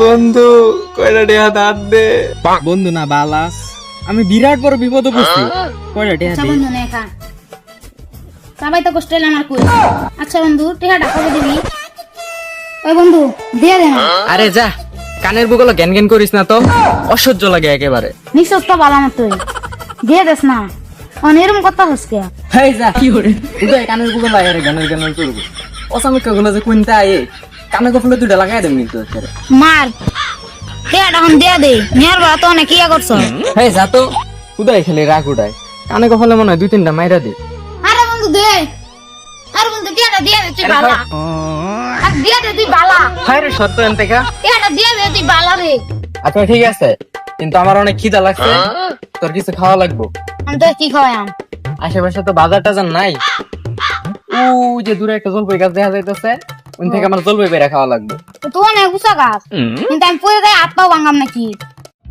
বন্ধু কয়টা টিয়া দাঁত দে। বন্ধু না বালাস আমি বিরাট বড় বিপদে পড়ছি। কয়টা টিয়া আচ্ছা দে? বন্ধু নে খা। সবাই তো কষ্ট হইলে আমার কই। আচ্ছা বন্ধু টিহাটা কবে দিবি? ওই বন্ধু দিয়ে দে না। আরে যা কানের বুকলো জ্ঞান জ্ঞান করিস না তো। অসহ্য লাগে একেবারে। নিশ্চয় তো ভালো না তুই। দিয়ে দেস না। অন এরম কথা হচ্ছে হেই যা কি করে উদয় কানের বুকলো লাগে রে গানের গানের করব অসামিকগুলো যে কোনটা আয়ে। কানে গফলে দুটা লাগাই দেব কিন্তু মার। টিহাটা হন দিয়ে দে মেয়ের বড় তো অনেক ইয়া করছ। হেই যা তো। উদয় খেলে রাগ উঠায়। কানে গফলে মনে হয় দুই তিনটা মাইরা দে। আরে বন্ধু দে। আরে বন্ধু টিহাটা দিয়ে দে তুই বালা। আর দিয়ে দে তুই বালা। হায় রে সত্য এনতে কা টিহাটা দিয়ে দে তুই বালা রে। আচ্ছা ঠিক আছে। কিন্তু আমার অনেক খিদা লাগছে। তোর কিছু খাওয়া লাগবো। আমি তো কি খাওয়াম আশেপাশে তো বাজার টাজার নাই। ও যে দূরে একটা জলপাই গাছ দেখা যাইতেছে। ওই থেকে আমার জলপাই বেড়া খাওয়া লাগবে। তো অনেক উঁচা গাছ কিন্তু আমি পরে যাই হাত পাও ভাঙাম নাকি?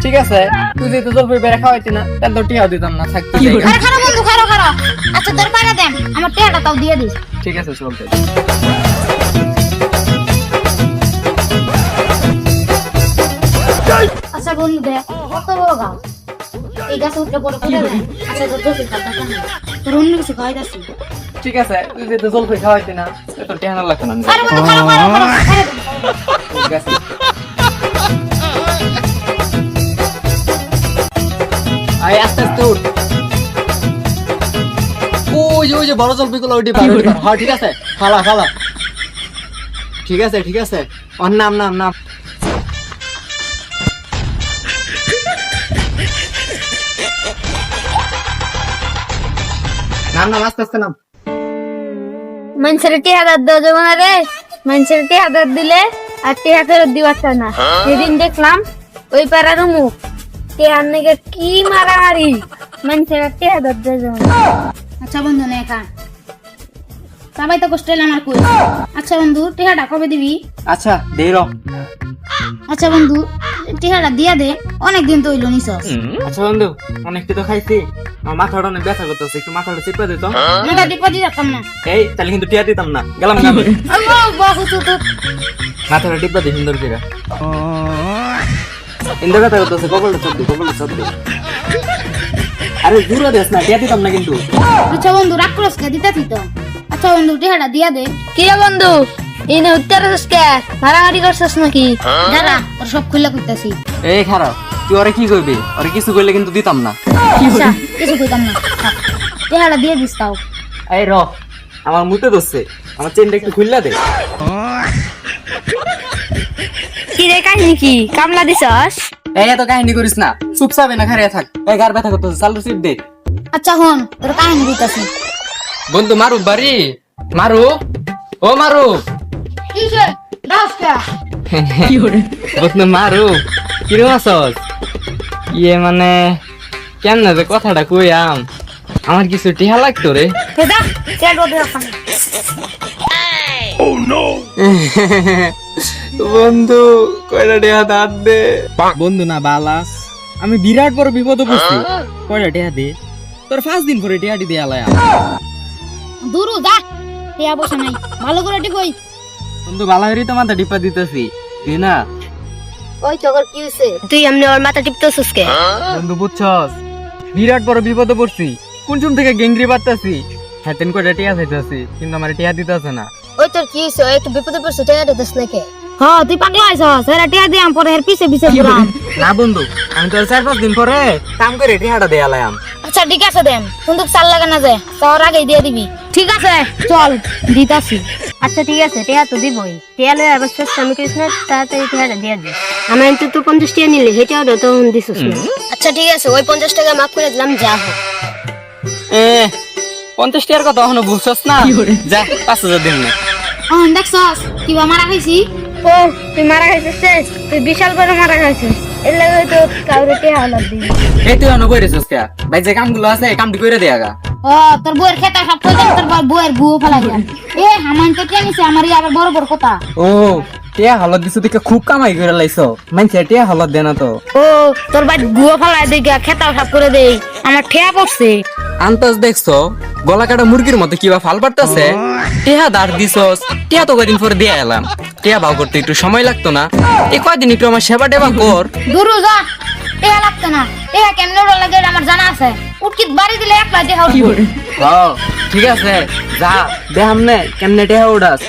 ঠিক আছে তুই যেহেতু জলপাই বেড়া খাওয়াইতি না তাহলে তো টিহাও দিতাম না থাকতে আরে খারো বন্ধু খারো খারো আচ্ছা তোর পাড়া দেন আমার টিহাটা তাও দিয়ে দিস। ঠিক আছে চলতে আচ্ছা বন্ধু দে। কত বড় গাছ? এই গাছে উঠলে পরে কোথায় আচ্ছা তোর দোষের কাটা তোর অন্য কিছু খাওয়াই ঠিক আছে তুই যেহেতু জলপাই খাওয়াইতি না তো টিহা না লাগতো না। ঠিক আছে। আয় আস্তে আস্তে উঠ। ওই ওই যে বড় জলপাই গুলো ওইটি পার ওইটি পার। হ্যাঁ ঠিক আছে খালা খালা। ঠিক আছে ঠিক আছে। ওর নাম নাম নাম। নাম নাম আস্তে আস্তে নাম। মানুষের টিহা দাঁত দেওয়া যাবে না রে। মানুষের টিহা দাঁত দিলে আর টিহা ফেরত দিবার না। সেদিন দেখলাম ওই পাড়ার মুখ টিহার নাকি কি মারামারি। মানুষের টিহা দাঁত দেওয়া যাবে আচ্ছা বন্ধু নে খা। সবাই তো কষ্ট আমার কই। আচ্ছা বন্ধু টিহাটা কবে দিবি? আচ্ছা দেই র। আচ্ছা বন্ধু টিহাটা দিয়া দে অনেক দিন তো হইল নিছস। আচ্ছা বন্ধু অনেক তো খাইছি। আমার মাথাটা অনেক ব্যথা করতেছে একটু মাথাটা চেপে দিত এটা টিপা দিয়ে যেতাম না। এই তাহলে কিন্তু টিয়া দিতাম না। গেলাম না তু মাথাটা টিপা দিই সুন্দর করে। ইন্দা ব্যথা করতেছে কপালটা চাপ দি কপালটা চাপ দি। আরে দূরে দেস না টিয়া দিতাম না কিন্তু। আচ্ছা বন্ধু রাগ করস কে? দিতাছি তো। আচ্ছা বন্ধু টিহাটা দিয়া দে। কি বন্ধু? ইনে উত্তর কে? মারামারি করছিস নাকি? দাঁড়া তোর সব খুলে কইতাছি এই খারাপ তুই ওরে কি কইবি ওরে কিছু কইলে কিন্তু দিতাম না। আচ্ছা কিছু কইতাম না। দিয়ে দিস তাও। এই র আমার মুতে আমার চেনটা একটু খুললা দে। কি রে কাহিনী কি? কামলা দিছস? এই এত কাহিনী করিস না। চুপচাপে না খারিয়া থাক। এই গার ব্যথা করতেছে। চালু সিপ দে। আচ্ছা হন তোর কাহিনী দিতাছি। বন্ধু মারু বাড়ি মারু ও মারু কিসে কে মারু। ইয়ে মানে কেন যে কথাটা কইয়াম আমার কিছু টিহা লাগতো রে। চেল ওখানে বন্ধু কয়টা টিয়া দাঁত দে? বন্ধু না বালাস আমি বিরাট বড় বিপদে পড়ছি। কয়টা টিহা দে? তোর পাঁচ দিন পরে টিহাটি দিয়ে দূরু যা। টিয়া বসে নাই। ভালো করে টিকই বন্ধু হরি তো মাথা টিপা দিতেছি তুই না? ওই তোর কি হইছে? তুই এমনি ওর মাথা টিপতেছিস কে? বন্ধু বুঝছস? বিরাট বড় বিপদে পড়ছি কোন চুম থেকে গেঙ্গরি পারতাছি হ্যাঁ তেন কয়টা টিয়া চাইতেছি কিন্তু আমার টিয়া দিতেছে না। ওই তোর কি হইছে? ওই একটু বিপদে পড়ছে টিহা দিতেছ নাকি? হ্যাঁ তুই পাগলা আইছস এরা টিয়া দিয়াম পরে এর পিছে পিছে ঘুরাম। না বন্ধু আমি তোর চার পাঁচ দিন পরে কাম করে টিহাটা দিয়ে আলায়াম আচ্ছা ঠিক আছে দেন। কিন্তু চাল লাগে না যে তোর আগেই দিয়ে দিবি। ঠিক আছে চল দিতাছি। আচ্ছা ঠিক আছে টিয়া তো দিবই। টিয়া লয়ে আবার শেষ আমি করিস না তাড়াতাড়ি টিয়াটা দিয়ে দিস আমার তো পঞ্চাশ টাকা নিলি সেটাও তো তখন দিছিস আচ্ছা ঠিক আছে ওই পঞ্চাশ টাকা মাফ করে দিলাম যা হোক। এ পঞ্চাশ টাকার কথা এখনও বুঝছস না? যা পাঁচ হাজার দিন না। হ্যাঁ দেখছস কিবা মারা খাইছি? ও তুই মারা খাইছিস শেষ তুই বিশাল বড় মারা খাইছিস। এর লাগে তো কাউরে টিয়া হালাত দিবি। এই তুই কইরেছিস কে? ভাই যে কামগুলো আছে কামটি করে দেয়া গা। ও তোর বউয়ের খেতা সব কইতে তোর বউয়ের বুয়ো ফেলাই এ হামান তো কেন আমার আবার বড় বড় কথা। ও টিয়া হলদ দিছো দেখে খুব কামাই করে লাইছো। মানছে তে হলদ দে না তো। ও তোর বাই গুয়া ফালাই দে গা খেতা সাফ করে দে আমার ঠেয়া পড়ছে। আন্তাজ দেখছ? গলা কাটা মুরগির মতো কিবা ফাল পারতাছে টিয়া দাঁড় দিছস। টিয়া তো কদিন পরে দিয়ে এলাম। টিয়া ভাও করতে একটু সময় লাগতো না। এ কয়দিন একটু আমার সেবা টেবা কর। দূর যা। এ লাগতো না। এ কেন লাগে আমার জানা আছে। উটকিত বাড়ি দিলে একলা দেহা ঠিক আছে যা দেহাম নে কেমনে দেহ উড়াস